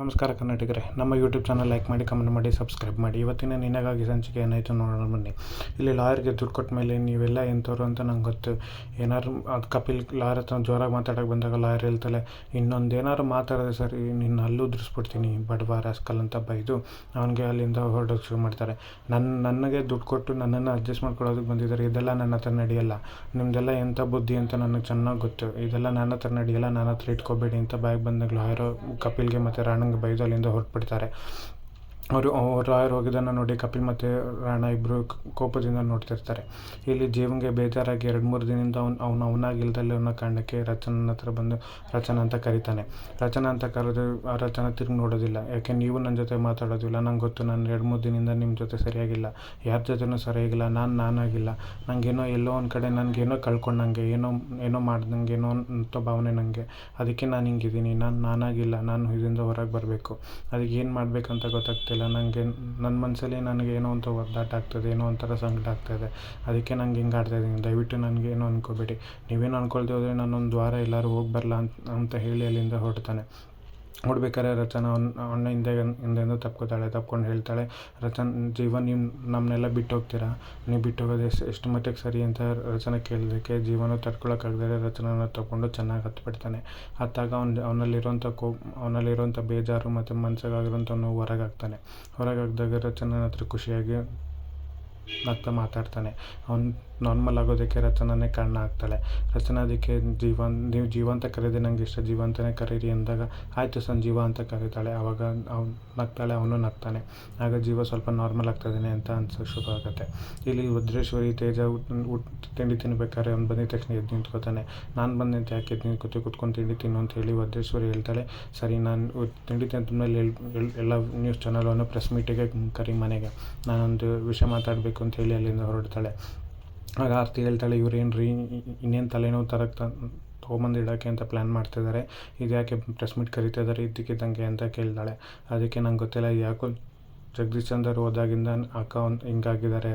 ನಮಸ್ಕಾರ ಕನ್ನಡಿಗರೇ, ನಮ್ಮ ಯೂಟ್ಯೂಬ್ ಚಾನಲ್ ಲೈಕ್ ಮಾಡಿ ಕಮೆಂಟ್ ಮಾಡಿ ಸಬ್ಸ್ಕ್ರೈಬ್ ಮಾಡಿ. ಇವತ್ತಿನ ನಿನಗಾಗಿ ಸಂಚಿಕೆ ಏನಾಯಿತು ನೋಡೋಣ ಬನ್ನಿ. ಇಲ್ಲಿ ಲಾಯರ್ಗೆ ದುಡ್ಡು ಕೊಟ್ಟ ಮೇಲೆ ನೀವೆಲ್ಲ ಎಂಥವ್ರು ಅಂತ ನಂಗೆ ಗೊತ್ತು. ಏನಾದ್ರು ಅದು ಕಪಿಲ್ ಲಾಯರ್ ಹತ್ರ ಜೋರಾಗಿ ಮಾತಾಡೋಕೆ ಬಂದಾಗ ಲಾಯರ್ ಹೇಳ್ತಾಳೆ, ಇನ್ನೊಂದು ಏನಾದ್ರು ಮಾತಾಡಿದ್ರೆ ಸರಿ, ನಿನ್ನ ಅಲ್ಲೂ ಉದುರಿಸ್ಬಿಡ್ತೀನಿ ಬಡವ ರಾಸ್ಕಲ್ ಅಂತ ಬೈದು ಅವನಿಗೆ ಅಲ್ಲಿಂದ ಹೊರಡೋಕೆ ಶುರು ಮಾಡ್ತಾರೆ. ನನ್ನ ನನಗೆ ದುಡ್ಡು ಕೊಟ್ಟು ನನ್ನನ್ನು ಅಡ್ಜಸ್ಟ್ ಮಾಡ್ಕೊಳ್ಳೋದಕ್ಕೆ ಬಂದಿದ್ದಾರೆ, ಇದೆಲ್ಲ ನನ್ನ ಹತ್ರ ನಡೆಯಲ್ಲ. ನಿಮ್ಮದೆಲ್ಲ ಎಂಥ ಬುದ್ಧಿ ಅಂತ ನನಗೆ ಚೆನ್ನಾಗಿ ಗೊತ್ತು. ಇದೆಲ್ಲ ನನ್ನ ಹತ್ರ ನಡೆಯಲ್ಲ, ನನ್ನ ಹತ್ರ ಇಟ್ಕೋಬೇಡಿ ಅಂತ ಬಾಯಿಗೆ ಬಂದಾಗ ಲಾಯರು ಕಪಿಲ್ಗೆ ಮತ್ತು ರಾಣಂಗೆ ಬೈದು ಅಲ್ಲಿಂದ ಹೊರಟ್ಬಿಡ್ತಾರೆ. ಅವರು ಅವ್ರು ರಾಯರ್ ಹೋಗಿದ್ದನ್ನು ನೋಡಿ ಕಪಿಲ್ ಮತ್ತು ರಾಣ ಇಬ್ಬರು ಕೋಪದಿಂದ ನೋಡ್ತಿರ್ತಾರೆ. ಇಲ್ಲಿ ಜೀವನ್ಗೆ ಬೇಜಾರಾಗಿ ಎರಡು ಮೂರು ದಿನದಿಂದ ಅವ್ನು ಅವ್ನು ಅವನಾಗಿಲ್ದಲ್ಲಿ ಅನ್ನೋ ಕಾರಣಕ್ಕೆ ರಚನನ ಹತ್ರ ಬಂದು ರಚನ ಅಂತ ಕರೀತಾನೆ. ರಚನ ಅಂತ ಕರೆದು ಆ ರಚನ ತಿರುಗಿ ನೋಡೋದಿಲ್ಲ. ಯಾಕೆ ನೀವು ನನ್ನ ಜೊತೆ ಮಾತಾಡೋದಿಲ್ಲ. ನಂಗೆ ಗೊತ್ತು ನಾನು ಎರಡು ಮೂರು ದಿನದಿಂದ ನಿಮ್ಮ ಜೊತೆ ಸರಿಯಾಗಿಲ್ಲ. ಯಾರ ಜೊತೆನೂ ಸರಿಯಾಗಿಲ್ಲ. ನಾನು ನಾನಾಗಿಲ್ಲ. ನನಗೇನೋ ಎಲ್ಲೋ ಒಂದು ಕಡೆ ನನಗೇನೋ ಕಳ್ಕೊಂಡಂಗೆ, ಏನೋ ಏನೋ ಮಾಡ್ದಂಗೆ, ಏನೋ ಅಂತ ಭಾವನೆ ನನಗೆ ಅದಕ್ಕೆ ನಾನು ಹಿಂಗಿದ್ದೀನಿ. ನಾನು ನಾನಾಗಿಲ್ಲ. ನಾನು ಇದರಿಂದ ಹೊರಗೆ ಬರಬೇಕು. ಅದಕ್ಕೆ ಏನು ಮಾಡಬೇಕಂತ ಗೊತ್ತಾಗ್ತಿಲ್ಲ. ನನಗೆ ನನ್ನ ಮನಸ್ಸಲ್ಲಿ ನನಗೆ ಏನೋ ಒಂದು ಒದ್ದಾಟ ಆಗ್ತದೆ, ಏನೋ ಒಂಥರ ಸಂಕಟ ಆಗ್ತಾಯಿದೆ ಅದಕ್ಕೆ ನಂಗೆ ಹಿಂಗೆ ಆಡ್ತಾಯಿದ್ದೀನಿ ದಯವಿಟ್ಟು ನನಗೆ ಏನೋ ಅನ್ಕೋಬೇಡಿ. ನೀವೇನು ಅಂದ್ಕೊಳ್ದೆ ಹೋದರೆ ನಾನೊಂದು ವಾರ ಎಲ್ಲರೂ ಹೋಗಿ ಬರಲ್ಲ ಅಂತ ಅಂತ ಹೇಳಿ ಅಲ್ಲಿಂದ ಹೊರಡ್ತಾನೆ. ಹೊಡ್ಬೇಕಾದ್ರೆ ರಚನಾ ಅವನ ಹಿಂದೆ ಹಿಂದೆಯಿಂದ ತಪ್ಕೋತಾಳೆ, ತಪ್ಕೊಂಡು ಹೇಳ್ತಾಳೆ, ರಚನ್, ಜೀವನ್, ನೀವು ನಮ್ಮನ್ನೆಲ್ಲ ಬಿಟ್ಟು ಹೋಗ್ತೀರಾ ನೀವು ಬಿಟ್ಟು ಹೋಗೋದು ಎಷ್ಟು ಎಷ್ಟು ಮಟ್ಟಿಗೆ ಸರಿ ಅಂತ ರಚನ ಕೇಳೋದಕ್ಕೆ ಜೀವನ ತಡ್ಕೊಳಕ್ಕಾಗದೇ ರಚನನ ತಗೊಂಡು ಚೆನ್ನಾಗಿ ಹತ್ಬಿಡ್ತಾನೆ. ಹತ್ತಾಗ ಅವ್ನು, ಅವನಲ್ಲಿರೋಂಥ ಕೋ, ಅವನಲ್ಲಿರೋಂಥ ಬೇಜಾರು ಮತ್ತು ಮನ್ಸಿಗಾಗಿರೋಂಥ ನೋವು ಹೊರಗೆ ಹಾಕ್ತಾನೆ ಹೊರಗೆ ಹತ್ರ ಖುಷಿಯಾಗಿ ಮತ್ತೆ ಮಾತಾಡ್ತಾನೆ. ಅವ್ನು ನಾರ್ಮಲ್ ಆಗೋದಕ್ಕೆ ರಚನಾನೇ ಕಾರಣ ಆಗ್ತಾಳೆ. ರಚನಾ ಅದಕ್ಕೆ ಜೀವನ್, ನೀವು ಜೀವ ಅಂತ ಕರೀದೆ, ನಂಗೆ ಇಷ್ಟ ಜೀವ ಅಂತಲೇ ಕರೀರಿ ಅಂದಾಗ ಆಯಿತು ಸಂಜೀವ ಅಂತ ಕರೀತಾಳೆ. ಆವಾಗ ಅವ್ನು ನಗ್ತಾಳೆ, ಅವನು ನಗ್ತಾನೆ. ಆಗ ಜೀವ ಸ್ವಲ್ಪ ನಾರ್ಮಲ್ ಆಗ್ತಾಯಿದ್ದಾನೆ ಅಂತ ಅನ್ಸೋಕೆ ಶುರು ಆಗುತ್ತೆ. ಇಲ್ಲಿ ರುದ್ರೇಶ್ವರಿ ತೇಜ ಊಟ ತಿಂಡಿ ತಿನ್ಬೇಕಾದ್ರೆ ಅವ್ನು ಬಂದಿದ ತಕ್ಷಣ ಎದ್ದು ನಿಂತ್ಕೋತಾನೆ. ನಾನು ಬಂದೆ ಅಂತ ಯಾಕೆ ಎದ್ದು ನಿಂತ್ಕೋತೀವಿ ಕುತ್ಕೊಂಡು ತಿಂಡಿ ತಿನ್ನು ಅಂತ ಹೇಳಿ ವಜ್ರೇಶ್ವರಿ ಹೇಳ್ತಾಳೆ. ಸರಿ, ನಾನು ತಿಂಡಿ ಮೇಲೆ ಎಲ್ಲ ನ್ಯೂಸ್ ಚಾನಲನ್ನು ಪ್ರೆಸ್ ಮೀಟಿಗೆ ಕರಿ ಮನೆಗೆ. ನಾನೊಂದು ವಿಷಯ ಮಾತಾಡಬೇಕು ಅಂತ ಹೇಳಿ ಅಲ್ಲಿಂದ ಹೊರಡ್ತಾಳೆ. ಆಗ ಆರ್ತಿ ಹೇಳ್ತಾಳೆ ಏನು ರೀ ಇನ್ನೇನು ತಲೆನೋವು ತರಕ್ಕೆ ತೊಗೊಂಬಂದು ಇಡೋಕ್ಕೆ ಅಂತ ಪ್ಲ್ಯಾನ್ ಮಾಡ್ತಿದ್ದಾರೆ ಇದು ಯಾಕೆ ಪ್ರೆಸ್ ಮೀಟ್ ಕರಿತಾ ಇದ್ದಾರೆ ಇದ್ದಕ್ಕಿದ್ದಂಗೆ ಅಂತ ಕೇಳ್ತಾಳೆ ಅದಕ್ಕೆ ನಂಗೆ ಗೊತ್ತಿಲ್ಲ ಯಾಕೋ ಜಗದೀಶ್ ಚಂದರ್ ಹೋದಾಗಿಂದ ಅಕ್ಕ ಒಂದು ಹಿಂಗಾಗಿದ್ದಾರೆ.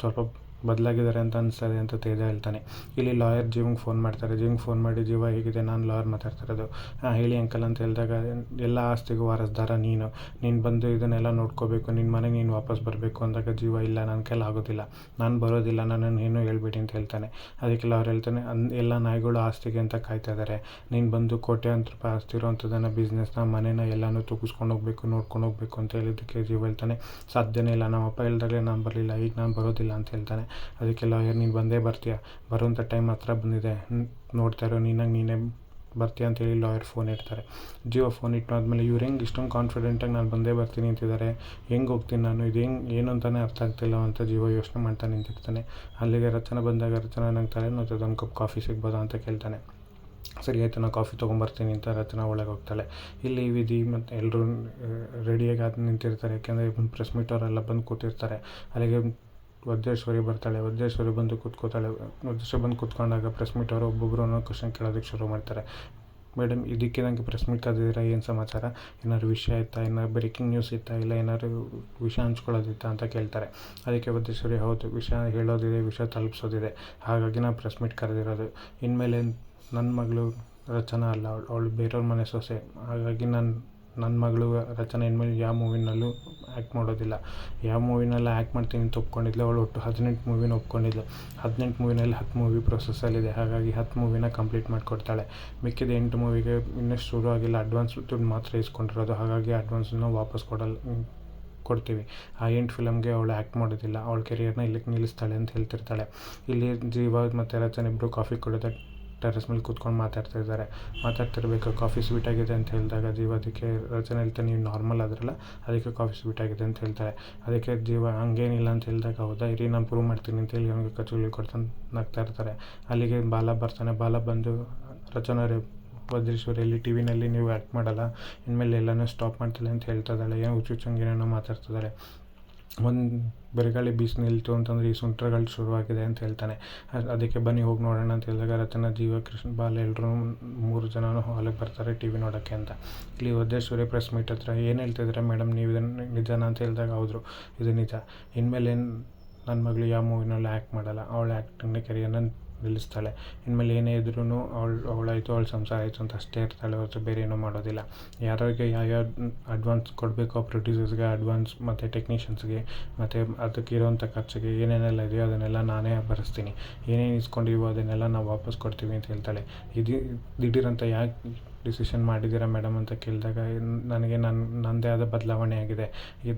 ಸ್ವಲ್ಪ ಬದಲಾಗಿದ್ದಾರೆ ಅಂತ ಅನಿಸ್ತದೆ ಅಂತ ತೇಜ ಹೇಳ್ತಾನೆ. ಇಲ್ಲಿ ಲಾಯರ್ ಜೀವಂಗೆ ಫೋನ್ ಮಾಡ್ತಾರೆ. ಜೀವಂಗೆ ಫೋನ್ ಮಾಡಿ, ಜೀವ ಹೇಗಿದೆ? ನಾನು ಲಾಯರ್ ಮಾತಾಡ್ತಿರೋದು. ಹಾಂ, ಹೇಳಿ ಅಂಕಲ್, ಅಂತ ಹೇಳಿದಾಗ, ಎಲ್ಲ ಆಸ್ತಿಗೂ ವಾರಸ್ದಾರ ನೀನು. ನೀನು ಬಂದು ಇದನ್ನೆಲ್ಲ ನೋಡ್ಕೋಬೇಕು. ನಿನ್ನ ಮನೆಗೆ ನೀನು ವಾಪಸ್ ಬರಬೇಕು. ಅಂದಾಗ, ಜೀವ, ಇಲ್ಲ ನನ್ನ ಕೈಲಿ ಆಗೋದಿಲ್ಲ. ನಾನು ಬರೋದಿಲ್ಲ. ನನ್ನನ್ನು ಏನು ಹೇಳ್ಬೇಡಿ ಅಂತ ಹೇಳ್ತಾನೆ. ಅದಕ್ಕೆ ಲಾಯರ್ ಹೇಳ್ತಾನೆ, ಅನ್, ಎಲ್ಲ ನಾಯಿಗಳು ಆಸ್ತಿಗೆ ಅಂತ ಕಾಯ್ತಾ ಇದ್ದಾರೆ ನೀನು ಬಂದು ಕೋಟ್ಯಾಂತರ ರೂಪಾಯಿ ಆಸ್ತಿ ಇರೋವಂಥದ್ದನ್ನು ಬಿಸ್ನೆಸ್ನ ಮನೇನ ಎಲ್ಲನೂ ತೂಗಿಸ್ಕೊಂಡು ಹೋಗ್ಬೇಕು, ನೋಡ್ಕೊಂಡು ಹೋಗ್ಬೇಕು ಅಂತ ಹೇಳಿದ್ದಕ್ಕೆ ಜೀವ ಹೇಳ್ತಾನೆ. ಸಾಧ್ಯನೇ ಇಲ್ಲ. ನಮ್ಮಪ್ಪ ಹೇಳ್ದಾಗಲೇ ನಾನು ಬರಲಿಲ್ಲ. ಈಗ ನಾನು ಬರೋದಿಲ್ಲ ಅಂತ ಹೇಳ್ತಾನೆ. ಅದಕ್ಕೆ ಲಾಯರ್ ನೀನು ಬಂದೇ ಬರ್ತೀಯ? ಬರುವಂಥ ಟೈಮ್ ಹತ್ರ ಬಂದಿದೆ. ನೋಡ್ತಾ ಇರೋ ನೀನಾಗಿ ನೀನೇ ಬರ್ತೀಯ? ಅಂತೇಳಿ ಲಾಯರ್ ಫೋನ್ ಇಡ್ತಾರೆ. ಜಿಯೋ ಫೋನ್ ಇಟ್ಟಾದ್ಮೇಲೆ ಇವ್ರು ಹೆಂಗೆ ಇಷ್ಟೊಂದು ಕಾನ್ಫಿಡೆಂಟಾಗಿ ನಾನು ಬಂದೇ ಬರ್ತೀನಿ? ಅಂತಿದ್ದಾರೆ. ಹೆಂಗೆ ಹೋಗ್ತೀನಿ ನಾನು? ಇದು ಹೆಂಗೆ, ಏನು ಅಂತಲೇ ಅರ್ಥ ಆಗ್ತಿಲ್ಲ ಅಂತ ಜಿಯೋ ಯೋಚನೆ ಮಾಡ್ತಾ ನಿಂತಿರ್ತಾನೆ. ಅಲ್ಲಿಗೆ ರಚನ ಬಂದಾಗ ರಚನ ನಂಗೆ ತಲೆನೋತದೆ ಒಂದು ಕಪ್ ಕಾಫಿ ಸಿಗ್ಬೋದಾ? ಅಂತ ಕೇಳ್ತಾನೆ. ಸರಿ, ಆಯಿತು ನಾನು ಕಾಫಿ ತೊಗೊಂಬರ್ತೀನಿ ಅಂತ ರಚನಾ ಒಳಗೆ ಹೋಗ್ತಾಳೆ. ಇಲ್ಲಿ ವಿಧಿ ಮತ್ತು ಎಲ್ಲರೂ ರೆಡಿಯಾಗಿ ಅದು ನಿಂತಿರ್ತಾರೆ. ಯಾಕೆಂದರೆ ಪ್ರೆಸ್ ಮೀಟ್ ಅವರೆಲ್ಲ ಬಂದು ಕೂತಿರ್ತಾರೆ. ಅಲ್ಲಿಗೆ ವಜ್ರೇಶ್ವರಿ ಬರ್ತಾಳೆ. ವಜ್ರೇಶ್ವರಿ ಬಂದು ಕೂತ್ಕೋತಾಳೆ. ವಜ್ರೇಶ್ವರಿ ಬಂದು ಕೂತ್ಕೊಂಡಾಗ ಪ್ರೆಸ್ ಮೀಟ್ ಅವರು ಒಬ್ಬೊಬ್ಬರು ಕ್ವಶನ್ ಕೇಳೋದಕ್ಕೆ ಶುರು ಮಾಡ್ತಾರೆ. ಮೇಡಮ್ ಇದಕ್ಕೆ ನನಗೆ ಪ್ರೆಸ್ ಮೀಟ್ ಕರೆದಿದ್ದೀರಾ ಏನು ಸಮಾಚಾರ? ಏನಾದ್ರು ವಿಷಯ ಇತ್ತಾ? ಏನಾದ್ರು ಬ್ರೇಕಿಂಗ್ ನ್ಯೂಸ್ ಇತ್ತಾ? ಇಲ್ಲ ಏನಾದ್ರು ವಿಷಯ ಹಂಚ್ಕೊಳ್ಳೋದಿತ್ತಾ? ಅಂತ ಕೇಳ್ತಾರೆ. ಅದಕ್ಕೆ ವಜ್ರೇಶ್ವರಿ, ಹೌದು, ವಿಷಯ ಹೇಳೋದಿದೆ, ವಿಷಯ ತಲುಪಿಸೋದಿದೆ. ಹಾಗಾಗಿ ನಾನು ಪ್ರೆಸ್ ಮೀಟ್ ಕರೆದಿರೋದು. ಇನ್ಮೇಲೆ ನನ್ನ ಮಗಳು ರಚನಾ ಅಲ್ಲ, ಅವಳು ಅವಳು ಬೇರೆಯವ್ರ ಮನೆ ಸೊಸೆ. ಹಾಗಾಗಿ ನಾನು ನನ್ನ ಮಗಳು ರಚನಾ ಇನ್ಮೇಲೆ ಯಾವ ಮೂವಿನಲ್ಲೂ ಆ್ಯಕ್ಟ್ ಮಾಡೋದಿಲ್ಲ. ಯಾವ ಮೂವಿನಲ್ಲಿ ಆ್ಯಕ್ಟ್ ಮಾಡ್ತೀನಿ ಅಂತ ಒಪ್ಕೊಂಡಿದ್ಲು, ಅವಳು ಒಟ್ಟು ಹದಿನೆಂಟು ಮೂವಿನ ಒಪ್ಕೊಂಡಿದ್ಲು. ಹದಿನೆಂಟು ಮೂವಿನಲ್ಲಿ ಹತ್ತು ಮೂವಿ ಪ್ರೊಸೆಸಲ್ಲಿದೆ ಹಾಗಾಗಿ ಹತ್ತು ಮೂವಿನ ಕಂಪ್ಲೀಟ್ ಮಾಡಿಕೊಡ್ತಾಳೆ. ಮಿಕ್ಕಿದ ಎಂಟು ಮೂವಿಗೆ ಇನ್ನೂ ಶುರು ಆಗಿಲ್ಲ. ಅಡ್ವಾನ್ಸ್ ದುಡ್ಡು ಮಾತ್ರ ಇಸ್ಕೊಂಡಿರೋದು. ಹಾಗಾಗಿ ಅಡ್ವಾನ್ಸನ್ನು ವಾಪಸ್ ಕೊಡಲ್ಲ ಕೊಡ್ತೀವಿ. ಆ ಎಂಟು ಫಿಲಮ್ಗೆ ಅವಳು ಆ್ಯಕ್ಟ್ ಮಾಡೋದಿಲ್ಲ. ಅವಳ ಕೆರಿಯರ್ನ ಇಲ್ಲಿಗೆ ನಿಲ್ಲಿಸ್ತಾಳೆ ಅಂತ ಹೇಳ್ತಿರ್ತಾಳೆ. ಇಲ್ಲಿ ಜೀವ ಮತ್ತು ರಚನೆ ಇಬ್ಬರು ಕಾಫಿ ಕುಡಿದ ಟೆರೆಸ್ ಮೇಲೆ ಕೂತ್ಕೊಂಡು ಮಾತಾಡ್ತಾ ಇದ್ದಾರೆ. ಮಾತಾಡ್ತಿರ್ಬೇಕು, ಕಾಫಿ ಸ್ವೀಟ್ ಆಗಿದೆ ಅಂತ ಹೇಳಿದಾಗ ದೀವ ಅದಕ್ಕೆ ರಚನೆ ಹೇಳ್ತಾನೆ ನೀವು ನಾರ್ಮಲ್ ಆದ್ರಲ್ಲ, ಅದಕ್ಕೆ ಕಾಫಿ ಸ್ವೀಟ್ ಆಗಿದೆ ಅಂತ ಹೇಳ್ತಾರೆ. ಅದಕ್ಕೆ ಜೀವ ಹಂಗೇನಿಲ್ಲ ಅಂತ ಹೇಳಿದಾಗ, ಹೌದಾ ಇರಿ, ನಾನು ಪ್ರೂವ್ ಮಾಡ್ತೀನಿ ಅಂತ ಹೇಳಿ ಅವನಿಗೆ ಕಚೋಲಿ ಕೊಡ್ತಾನೆ ನಗ್ತಾ ಇರ್ತಾರೆ. ಅಲ್ಲಿಗೆ ಬಾಲ ಬರ್ತಾನೆ, ಬಾಲ ಬಂದು ರಚನೆ ವಜ್ರೇಶ್ವರಿ ಎಲ್ಲಿ ಟಿ ವಿನಲ್ಲಿ ನೀವು ಆ್ಯಕ್ಟ್ ಮಾಡಲ್ಲ, ಇನ್ಮೇಲೆ ಎಲ್ಲನೂ ಸ್ಟಾಪ್ ಮಾಡ್ತಿಲ್ಲ ಅಂತ ಹೇಳ್ತಾ ಇದ್ದಾಳೆ. ಏನು ಹುಚ್ಚು ಏನೇನೋ ಮಾತಾಡ್ತಿದ್ದಾರೆ ಒಂದು ಬಿರುಗಾಳಿ ಬೀಸಿ ನಿಲ್ತು ಅಂತಂದರೆ ಈ ಸುಂಟ್ರಗಳು ಶುರುವಾಗಿದೆ ಅಂತ ಹೇಳ್ತಾನೆ. ಅದಕ್ಕೆ ಬನ್ನಿ ಹೋಗಿ ನೋಡೋಣ ಅಂತ ಹೇಳಿದಾಗ ರತನ, ಜೀವ, ಕೃಷ್ಣ, ಬಾಲ್ ಎಲ್ಲರೂ ಮೂರು ಜನನೂ ಹಾಲಿಗೆ ಬರ್ತಾರೆ ಟಿ ವಿ ನೋಡೋಕ್ಕೆ ಅಂತ. ಇಲ್ಲಿ ವಜ್ರೇಶ್ವರಿ ಪ್ರೆಸ್ ಮೀಟ್ ಹತ್ರ ಏನು ಹೇಳ್ತಿದ್ರೆ ಮೇಡಮ್ ನೀವು ಇದನ್ನು ನಿಜನಾ? ಅಂತ ಹೇಳಿದಾಗ ಹೌದು ಇದು ನಿಜ. ಇನ್ಮೇಲೆ ಏನು ನನ್ನ ಮಗಳು ಯಾವ ಮೂವಿನಲ್ಲಿ ಆ್ಯಕ್ಟ್ ಮಾಡಲ್ಲ. ಅವಳ ಕೆರಿಯರ್. ಕೆರಿಯರ್ನ ನಿಲ್ಲಿಸ್ತಾಳೆ. ಇನ್ಮೇಲೆ ಏನೇ ಇದ್ರೂ ಅವಳು, ಅವಳಾಯಿತು, ಅವ್ಳ ಸಂಸಾರ ಆಯಿತು ಅಂತ ಅಷ್ಟೇ ಇರ್ತಾಳೆ ಹೊರತು ಬೇರೆ ಏನೂ ಮಾಡೋದಿಲ್ಲ. ಯಾರಿಗೆ ಯಾವ್ಯಾವ ಅಡ್ವಾನ್ಸ್ ಕೊಡಬೇಕೋ ಪ್ರೊಡ್ಯೂಸರ್ಸ್ಗೆ ಅಡ್ವಾನ್ಸ್ ಮತ್ತು ಟೆಕ್ನಿಷಿಯನ್ಸ್ಗೆ ಮತ್ತು ಅದಕ್ಕೆ ಇರೋವಂಥ ಖರ್ಚಿಗೆ ಏನೇನೆಲ್ಲ ಇದೆಯೋ ಅದನ್ನೆಲ್ಲ ನಾನೇ ಭರಿಸ್ತೀನಿ. ಏನೇನು ಇಸ್ಕೊಂಡಿವೋ ಅದನ್ನೆಲ್ಲ ನಾವು ವಾಪಸ್ ಕೊಡ್ತೀವಿ ಅಂತ ಹೇಳ್ತಾಳೆ. ಇದು ದಿಢೀರಂತ ಯಾಕೆ ಡಿಸಿಷನ್ ಮಾಡಿದ್ದೀರಾ ಮೇಡಮ್ ಅಂತ ಕೇಳಿದಾಗ ನನಗೆ ನನ್ನ ನನ್ನದೇ ಆದ ಬದಲಾವಣೆ ಆಗಿದೆ.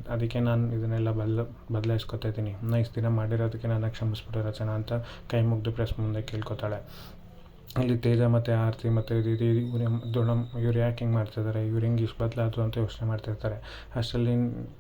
ಅದಕ್ಕೆ ನಾನು ಇದನ್ನೆಲ್ಲ ಬದಲ, ಬದಲಾಯಿಸ್ಕೊತಾ ಇದ್ದೀನಿ. ಇಷ್ಟು ದಿನ ಮಾಡಿರೋದಕ್ಕೆ ನನ್ನ ಕ್ಷಮಿಸ್ಬಿಡೋ ರಚನಾ ಅಂತ ಕೈ ಮುಗಿದು ಪ್ರೆಸ್ ಮುಂದೆ ಕೇಳ್ಕೊತಾಳೆ. ಇಲ್ಲಿ ತೇಜ ಮತ್ತು ಆರತಿ ಮತ್ತು ಇದು ಇವ್ರು ಯಾಕೆ ಹಿಂಗೆ ಮಾಡ್ತಿದ್ದಾರೆ ಇವ್ರು ಹೆಂಗೆ ಇಷ್ಟು ಬದಲಾದ್ರು ಅಂತ ಯೋಚನೆ ಮಾಡ್ತಿರ್ತಾರೆ. ಅಷ್ಟರಲ್ಲಿ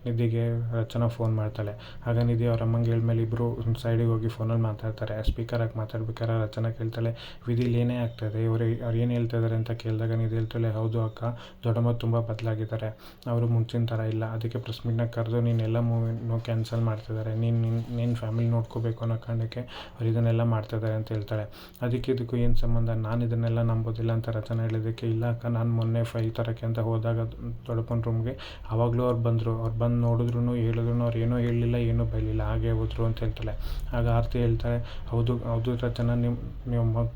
ನಿಧಿಗೆ ರಚನಾ ಫೋನ್ ಮಾಡ್ತಾಳೆ. ಆಗ ನಿಧಿ ಅವ್ರ ಅಮ್ಮಂಗೆ ಹೇಳ್ಮೇಲೆ ಇಬ್ಬರು ಸೈಡಿಗೆ ಹೋಗಿ ಫೋನಲ್ಲಿ ಮಾತಾಡ್ತಾರೆ. ಸ್ಪೀಕರ್ ಆಗಿ ಮಾತಾಡ್ಬೇಕಾದ್ರೆ ರಚನಾ ಕೇಳ್ತಾಳೆ ವಿಧಿಲಿ ಏನೇ ಆಗ್ತಾಯಿದೆ ಇವರು ಅವ್ರು ಏನು ಹೇಳ್ತಿದ್ದಾರೆ ಅಂತ ಕೇಳಿದಾಗ ನಿಧಿ ಹೇಳ್ತಾಳೆ, ಹೌದು ಅಕ್ಕ, ದೊಡ್ಡಮ್ಮ ತುಂಬ ಬದಲಾಗಿದ್ದಾರೆ. ಅವರು ಮುಂಚಿನ ಥರ ಇಲ್ಲ. ಅದಕ್ಕೆ ಪ್ರೆಸ್ ಕರೆದು ನೀನೆಲ್ಲ ಮೂವಿನೂ ಕ್ಯಾನ್ಸಲ್ ಮಾಡ್ತಿದ್ದಾರೆ ನೀನು ನಿನ್ನ ನಿನ್ನ ಫ್ಯಾಮಿಲಿ ನೋಡ್ಕೋಬೇಕು ಅನ್ನೋ ಕಾರಣಕ್ಕೆ ಅವ್ರು ಇದನ್ನೆಲ್ಲ ಮಾಡ್ತಿದ್ದಾರೆ ಅಂತ ಹೇಳ್ತಾಳೆ. ಅದಕ್ಕೆ ಇದಕ್ಕೂ ಏನು ಸಂಬಂಧ? ನಾನು ಇದನ್ನೆಲ್ಲ ನಂಬೋದಿಲ್ಲ ಅಂತ ರಚನೆ ಹೇಳಿದ್ದಕ್ಕೆ, ಇಲ್ಲ ಅಕ್ಕ, ನಾನು ಮೊನ್ನೆ ಫೈಲ್ ತರೋಕ್ಕೆ ಅಂತ ಹೋದಾಗ ತೊಳ್ಕೊಂಡು ರೂಮ್ಗೆ ಆವಾಗಲೂ ಅವ್ರು ಬಂದರು. ಅವ್ರು ಬಂದು ನೋಡಿದ್ರು ಹೇಳಿದ್ರು ಅವ್ರು ಏನೂ ಹೇಳಲಿಲ್ಲ, ಏನೂ ಬೈಲಿಲ್ಲ. ಹಾಗೆ ಹೋದ್ರು ಅಂತ ಹೇಳ್ತಾಳೆ. ಆಗ ಆರತಿ ಹೇಳ್ತಾಳೆ, ಹೌದು ಹೌದು ರಚನಾ ನಿಮ್ಮ ನಿಮ್ಮ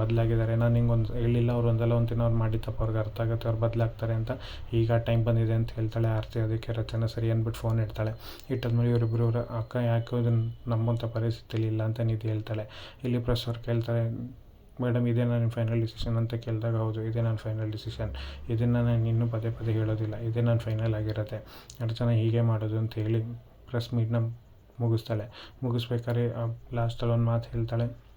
ಬದಲಾಗಿದ್ದಾರೆ. ನಾನು ಹಿಂಗೆ ಒಂದು, ಹೇಳಿಲ್ಲ, ಅವ್ರು ಒಂದಲ್ಲ, ಒಂದು ದಿನ ಅವ್ರು ಮಾಡಿ ತಪ್ಪು ಅವ್ರಿಗೆ ಅರ್ಥ ಆಗುತ್ತೆ, ಅವ್ರು ಬದಲಾಗ್ತಾರೆ ಅಂತ. ಈಗ ಟೈಮ್ ಬಂದಿದೆ ಅಂತ ಹೇಳ್ತಾಳೆ ಆರತಿ. ಅದಕ್ಕೆ ರಚನೆ ಸರಿ ಅಂದ್ಬಿಟ್ಟು ಫೋನ್ ಇಡ್ತಾಳೆ. ಇಟ್ಟಾದ್ಮೇಲೆ ಇವರಿಬ್ಬರು ಅಕ್ಕ, ಯಾಕೆ ಇದನ್ನು ನಂಬುವಂಥ ಪರಿಸ್ಥಿತಿಲಿ ಇಲ್ಲ ಅಂತ ನೀತಿ ಹೇಳ್ತಾಳೆ. ಇಲ್ಲಿ ಪ್ರೆಸ್ ಅವ್ರು ಕೇಳ್ತಾರೆ ಮೇಡಮ್, ಇದೇ ನನ್ನ ಫೈನಲ್ ಡಿಸಿಷನ್ ಅಂತ ಕೇಳಿದಾಗ, ಹೌದು, ಇದೇ ನನ್ನ ಫೈನಲ್ ಡಿಸಿಷನ್ ಇದನ್ನು ನಾನು ಇನ್ನೂ ಪದೇ ಪದೇ ಹೇಳೋದಿಲ್ಲ. ಇದೇ ನನ್ನ ಫೈನಲ್ ಆಗಿರುತ್ತೆ. ರಚನಾ ಹೀಗೆ ಮಾಡೋದು ಅಂತ ಹೇಳಿ ಪ್ರೆಸ್ ಮೀಟ್ನ ಮುಗಿಸ್ತಾಳೆ. ಮುಗಿಸ್ಬೇಕಾದ್ರೆ ಲಾಸ್ಟಲ್ಲಿ ಒಂದು ಮಾತು ಹೇಳ್ತಾಳೆ.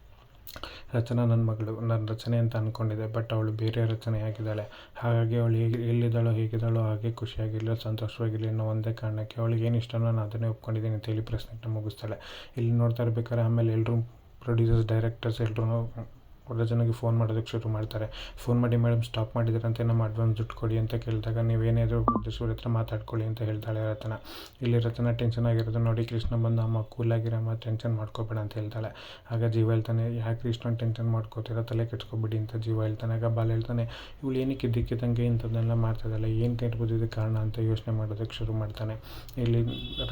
ರಚನಾ ನನ್ನ ಮಗಳು ನನ್ನ ರಚನೆ ಅಂತ ಅಂದ್ಕೊಂಡಿದ್ದೆ ಬಟ್ ಅವಳು ಬೇರೆ ರಚನೆ ಆಗಿದ್ದಾಳೆ. ಹಾಗಾಗಿ ಅವಳು ಹೇಗೆ, ಎಲ್ಲಿದ್ದಾಳೋ, ಹೇಗಿದ್ದಾಳೋ ಹಾಗೆ ಖುಷಿಯಾಗಿರಲಿ, ಸಂತೋಷವಾಗಿರಲಿ ಅನ್ನೋ ಒಂದೇ ಕಾರಣಕ್ಕೆ ಅವಳಿಗೆ ಏನು ಇಷ್ಟನೋ ನಾನು ಅದನ್ನೇ ಒಪ್ಕೊಂಡಿದ್ದೀನಿ ಅಂತ ಹೇಳಿ ಪ್ರೆಸ್ ಮೀಟ್ನ ಮುಗಿಸ್ತಾಳೆ. ಇಲ್ಲಿ ನೋಡ್ತಾ ಇರ್ಬೇಕಾದ್ರೆ ಆಮೇಲೆ ಎಲ್ಲರೂ ಪ್ರೊಡ್ಯೂಸರ್ಸ್ ಡೈರೆಕ್ಟರ್ಸ್ ಎಲ್ಲರೂ ರಚನೆಗೆ ಫೋನ್ ಮಾಡೋದಕ್ಕೆ ಶುರು ಮಾಡ್ತಾರೆ. ಫೋನ್ ಮಾಡಿ ಮೇಡಮ್ ಸ್ಟಾಪ್ ಮಾಡಿದ್ರಂತೆ ನಮ್ಮ ಅಡ್ವಾನ್ಸ್ ದುಡ್ಡು ಕೊಡಿ ಅಂತ ಕೇಳಿದಾಗ ನೀವೇನಾದರೂ ಸೂರ್ಯ ಹತ್ರ ಮಾತಾಡ್ಕೊಳ್ಳಿ ಅಂತ ಹೇಳ್ತಾಳೆ ರತನ. ಇಲ್ಲಿ ರತನ ಟೆನ್ಷನ್ ಆಗಿರೋದು ನೋಡಿ, ಕೃಷ್ಣ ಬಂದು, ಅಮ್ಮ ಕೂಲಾಗಿರಮ್ಮ ಟೆನ್ಷನ್ ಮಾಡ್ಕೋಬೇಡ ಅಂತ ಹೇಳ್ತಾಳೆ. ಆಗ ಜೀವ ಹೇಳ್ತಾನೆ, ಯಾಕೆ ಕೃಷ್ಣ ಟೆನ್ಷನ್ ಮಾಡ್ಕೋತೀರ, ತಲೆ ಕೆಡ್ಸ್ಕೊಬಿಡಿ ಅಂತ ಜೀವ ಹೇಳ್ತಾನೆ. ಆಗ ಬಾಲ ಹೇಳ್ತಾನೆ, ಇವಳು ಏನಕ್ಕೆ ಇದ್ದಕ್ಕಿದ್ದಂಗೆ ಇಂಥದ್ದನ್ನೆಲ್ಲ ಮಾಡ್ತಾಯಿದ್ದಲ್ಲ ಏನು ಇದಕ್ಕೆ ಕಾರಣ ಅಂತ ಯೋಚನೆ ಮಾಡೋದಕ್ಕೆ ಶುರು ಮಾಡ್ತಾನೆ. ಇಲ್ಲಿ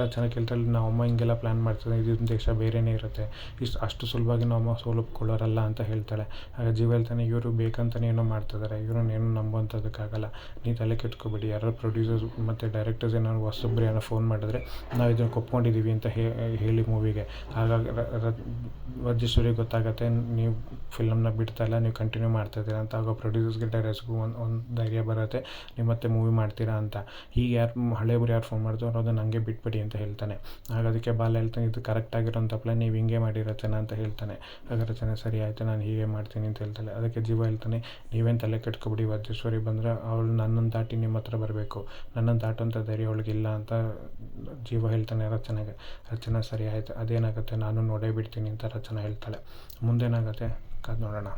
ರಚನೆ ಕೇಳ್ತಾಳೆ ನಾವು ಅಮ್ಮ ಹಿಂಗೆಲ್ಲ ಪ್ಲ್ಯಾನ್ ಮಾಡ್ತಾರೆ ಇದು ದೇಶ ಬೇರೆಯೇ ಇರುತ್ತೆ. ಇಷ್ಟು, ಅಷ್ಟು ಸುಲಭವಾಗಿ ನಾವು ಅಮ್ಮ ಸೋಲಪ್ಕೊಳ್ಳೋರಲ್ಲ ಅಂತ ಹೇಳ್ತಾಳೆ. ಆಗ ಜೀವ ಹೇಳ್ತಾನೆ ಇವರು ಬೇಕಂತಲೇ ಏನೋ ಮಾಡ್ತಿದ್ದಾರೆ. ಇವ್ರನ್ನೇನು ನಂಬುವಂಥದ್ದಕ್ಕಾಗಲ್ಲ ನೀವು ತಲೆ ಕೆಡ್ಸ್ಕೊಬೇಡಿ ಯಾರೋ ಪ್ರೊಡ್ಯೂಸರ್ಸ್ ಮತ್ತು ಡೈರೆಕ್ಟರ್ಸ್ ಏನಾದ್ರು ಹೊಸಬ್ರು ಏನೋ ಫೋನ್ ಮಾಡಿದ್ರೆ ನಾವು ಇದನ್ನು ಒಪ್ಕೊಂಡಿದ್ದೀವಿ ಅಂತ ಹೇಳಿ ಮೂವಿಗೆ ಹಾಗಾಗಿ ವಜ್ರೇಶ್ವರಿಗೆ ಗೊತ್ತಾಗುತ್ತೆ, ನೀವು ಫಿಲಮ್ನ ಬಿಡ್ತಾ ಇಲ್ಲ, ನೀವು ಕಂಟಿನ್ಯೂ ಮಾಡ್ತಾ ಇದ್ದೀರಾ ಅಂತ. ಆಗ ಪ್ರೊಡ್ಯೂಸರ್ಸ್ಗೆ ಡೈರೆಕ್ಟ್ಸ್ಗೂ ಒಂದು ಒಂದು ಧೈರ್ಯ ಬರುತ್ತೆ. ನೀವು ಮತ್ತೆ ಮೂವಿ ಮಾಡ್ತೀರಾ ಅಂತ. ಹೀಗೆ ಯಾರು ಹಳೆಯವರು ಯಾರು ಫೋನ್ ಮಾಡಿದ್ರು ಅದನ್ನು ಹಂಗೆ ಬಿಟ್ಬಿಡಿ ಅಂತ ಹೇಳ್ತಾನೆ. ಆಗ ಅದಕ್ಕೆ ಬಾಲ ಹೇಳ್ತಾನೆ, ಇದು ಕರೆಕ್ಟ್ ಆಗಿರೋಂಥ ಪ್ಲಾನ್ ನೀವು ಹಿಂಗೆ ಮಾಡಿರೋ ಅಂತ ಹೇಳ್ತಾನೆ. ಆಗ ರಚನೆ, ಸರಿ, ಆಯಿತು. ನಾನು ಹೀಗೆ ಮಾಡ್ತೀನಿ ಅಂತ ಹೇಳ್ತಾಳೆ. ಅದಕ್ಕೆ ಜೀವ ಹೇಳ್ತಾನೆ, ನೀವೇನು ತಲೆ ಕೆಟ್ಕೊಬಿಡಿ ವಜ್ರೇಶ್ವರಿ ಬಂದರೆ ಅವಳು ನನ್ನನ್ನು ದಾಟಿ ನಿಮ್ಮ ಹತ್ರ ಬರಬೇಕು. ನನ್ನನ್ನು ದಾಟೋಂಥ ಧೈರ್ಯ ಅವಳಿಗಿಲ್ಲ ಅಂತ ಜೀವ ಹೇಳ್ತಾನೆ ರಚನೆಗೆ. ರಚನೆ ಸರಿ ಆಯಿತು, ಅದೇನಾಗುತ್ತೆ? ನಾನು ನೋಡೇ ಬಿಡ್ತೀನಿ ಅಂತ ರಚನೆ ಹೇಳ್ತಾಳೆ. ಮುಂದೇನಾಗುತ್ತೆ? ಕಾದು ನೋಡೋಣ.